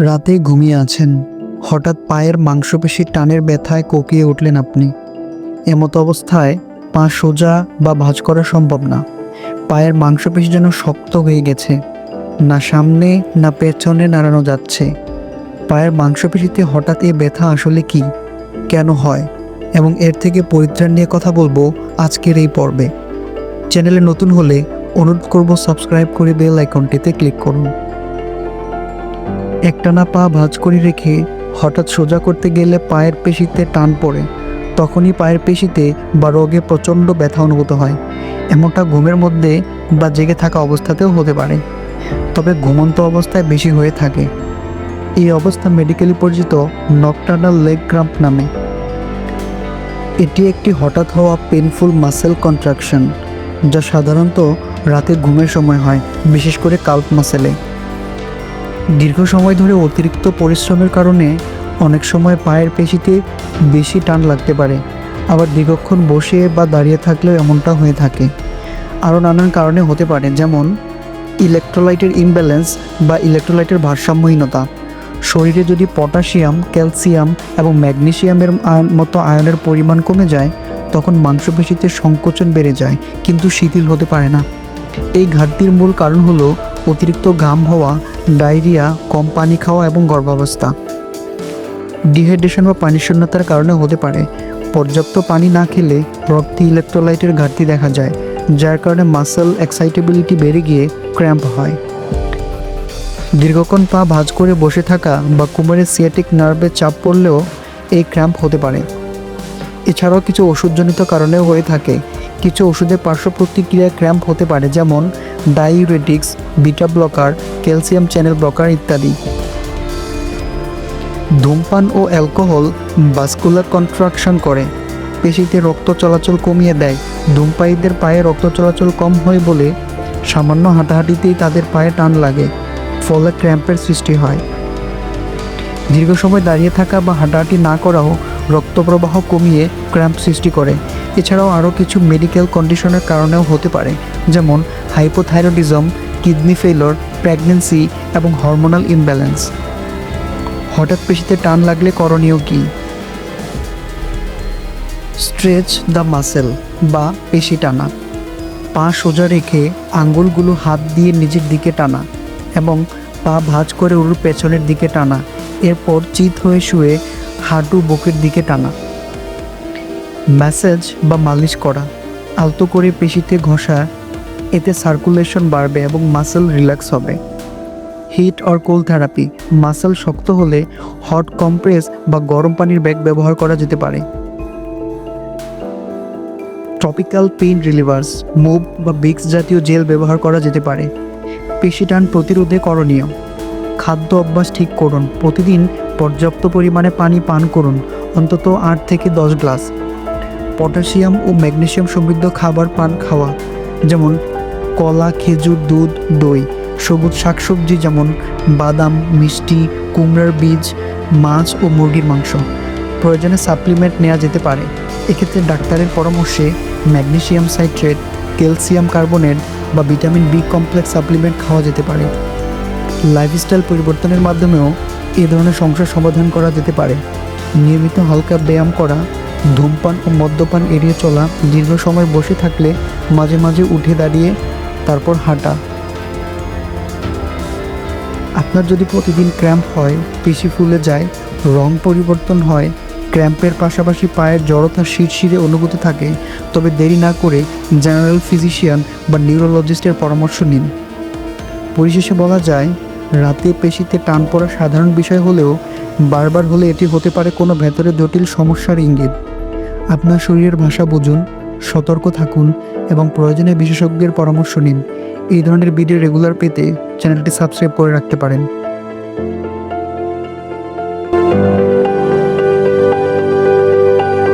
রাতে ঘুমিয়ে আছেন। হঠাৎ পায়ের মাংসপেশির টানের ব্যথায় কোকিয়ে উঠলেন আপনি। এমত অবস্থায় পা সোজা বা ভাঁজ করা সম্ভব না। পায়ের মাংসপেশি যেন শক্ত হয়ে গেছে। না সামনে, না পেছনে নাড়ানো যাচ্ছে। পায়ের মাংসপেশিতে হঠাৎ এই ব্যথা আসলে কি? কেন হয়? এবং এর থেকে পরিত্রাণ নিয়ে কথা বলব আজকের এই পর্বে। চ্যানেলে নতুন হলে অনুরোধ করব সাবস্ক্রাইব করে বেল আইকনটিতে ক্লিক করুন। একটানা পা ভাঁজ করে রেখে হঠাৎ সোজা করতে গেলে পায়ের পেশিতে টান পড়ে। তখনই পায়ের পেশিতে বা রোগে প্রচণ্ড ব্যথা অনুভূত হয়। এমনটা ঘুমের মধ্যে বা জেগে থাকা অবস্থাতেও হতে পারে। তবে ঘুমন্ত অবস্থায় বেশি হয়ে থাকে। এই অবস্থা মেডিকেলি পরিচিত নকটার্নাল লেগ ক্রাম্প নামে। এটি একটি হঠাৎ হওয়া পেনফুল মাসেল কন্ট্রাকশন, যা সাধারণত রাতে ঘুমের সময় হয়, বিশেষ করে কাল্প মাসেলে। দীর্ঘ সময় ধরে অতিরিক্ত পরিশ্রমের কারণে অনেক সময় পায়ের পেশিতে বেশি টান লাগতে পারে। আবার দীর্ঘক্ষণ বসে বা দাঁড়িয়ে থাকলেও এমনটা হয়ে থাকে। আরও নানান কারণে হতে পারে, যেমন ইলেকট্রোলাইটের ইমব্যালেন্স বা ইলেকট্রোলাইটের ভারসাম্যহীনতা। শরীরে যদি পটাশিয়াম, ক্যালসিয়াম এবং ম্যাগনেশিয়ামের মতো আয়নের পরিমাণ কমে যায়, তখন মাংসপেশিতে সংকোচন বেড়ে যায়, কিন্তু শিথিল হতে পারে না। এই ঘাটতির মূল কারণ হলো অতিরিক্ত ঘাম হওয়া, ডায়রিয়া কম পানি খাওয়া এবং গর্ভাবস্থা। ডিহাইড্রেশন বা পানি শূন্যতার কারণে হতে পারে। পর্যাপ্ত পানি না খেলে রক্তে ইলেকট্রোলাইটের ঘাটতি দেখা যায়, যার কারণে মাসেল এক্সাইটেবিলিটি বেড়ে গিয়ে ক্র্যাম্প হয়। দীর্ঘক্ষণ পা ভাঁজ করে বসে থাকা বা কোমরের সিয়াটিক নার্ভে চাপ পড়লেও এই ক্র্যাম্প হতে পারে। এছাড়াও কিছু ওষুধজনিত কারণেও হয়ে থাকে। কিছু ওষুধের পার্শ্ব প্রতিক্রিয়া ক্র্যাম্প হতে পারে, যেমন diuretics beta blocker, calcium channel blocker ইত্যাদি। ধূমপান ও অ্যালকোহল ভাস্কুলার কন্ট্রাকশন করে। পেশিতে রক্ত চলাচল কমিয়ে দেয়। ধূমপায়ীদের পায়ে রক্ত চলাচল কম হয় বলে সামান্য হাঁটাহাঁটিতেই তাদের পায়ে টান লাগে, ফলে ক্র্যাম্পের সৃষ্টি হয়। দীর্ঘ সময় দাঁড়িয়ে থাকা বা হাঁটাহাঁটি না করাও রক্ত প্রবাহ কমিয়ে ক্র্যাম্প সৃষ্টি করে। এছাড়াও আরও কিছু মেডিকেল কন্ডিশনের কারণেও হতে পারে, যেমন হাইপোথাইরয়েডিজম, কিডনি ফেলর প্রেগনেন্সি এবং হরমোনাল ইমব্যালেন্স। হঠাৎ পেশিতে টান লাগলে করণীয় কী? স্ট্রেচ দ্য মাসেল বা পেশি টানা। পা সোজা রেখে আঙ্গুলগুলো হাত দিয়ে নিজের দিকে টানা এবং পা ভাঁজ করে উরুর পেছনের দিকে টানা। এরপর চিত হয়ে শুয়ে হাঁটু বুকের দিকে টানা। ম্যাসেজ বা মালিশ করা, আলতো করে পেশিতে ঘষা, এতে সার্কুলেশন বাড়বে এবং মাসেল রিল্যাক্স হবে। Heat or cold therapy, muscle শক্ত হলে হট কম্প্রেস বা গরম পানির ব্যাগ ব্যবহার করা যেতে পারে। ট্রপিক্যাল পেইন রিলিভার্স, মুভ বা বিক্স জাতীয় জেল ব্যবহার করা যেতে পারে। পেশি টান প্রতিরোধে করণীয়। খাদ্য অভ্যাস ঠিক করুন, প্রতিদিন পর্যাপ্ত পরিমাণে পানি পান করুন, অন্তত আট থেকে দশ গ্লাস। পটাশিয়াম ও ম্যাগনেশিয়াম সমৃদ্ধ খাবার পান খাওয়া, যেমন কলা, খেজুর, দুধ, দই, সবুজ শাকসবজি যেমন বাদাম, মিষ্টি, কুমড়ার বীজ, মাছ ও মুরগির মাংস। প্রয়োজনে সাপ্লিমেন্ট নেওয়া যেতে পারে। এক্ষেত্রে ডাক্তারের পরামর্শে ম্যাগনেশিয়াম সাইট্রেট, ক্যালসিয়াম কার্বনেট বা ভিটামিন বি কমপ্লেক্স সাপ্লিমেন্ট খাওয়া যেতে পারে। লাইফস্টাইল পরিবর্তনের মাধ্যমেও এ ধরনের সমস্যার সমাধান করা যেতে পারে। নিয়মিত হালকা ব্যায়াম করা, ধূমপান ও মদ্যপান এড়িয়ে চলা, দীর্ঘ সময় বসে থাকলে মাঝে মাঝে উঠে দাঁড়িয়ে তারপর হাঁটা। আপনার যদি প্রতিদিন ক্র্যাম্প হয়, পেশি ফুলে যায়, রং পরিবর্তন হয়, ক্র্যাম্পের পাশাপাশি পায়ের জড়তা শিরশিরে অনুভূতি থাকে, তবে দেরি না করে জেনারেল ফিজিশিয়ান বা নিউরোলজিস্টের পরামর্শ নিন। পরিশেষে বলা যায় রাতে পেশিতে টান পড়া সাধারণ বিষয় হলেও বারবার হলে এটি হতে পারে কোনো ভেতরে জটিল সমস্যার ইঙ্গিত। আপনার শরীরের ভাষা বুঝুন, সতর্ক থাকুন এবং প্রয়োজনে বিশেষজ্ঞের পরামর্শ নিন। এই ধরনের ভিডিও রেগুলার পেতে চ্যানেলটি সাবস্ক্রাইব করে রাখতে পারেন।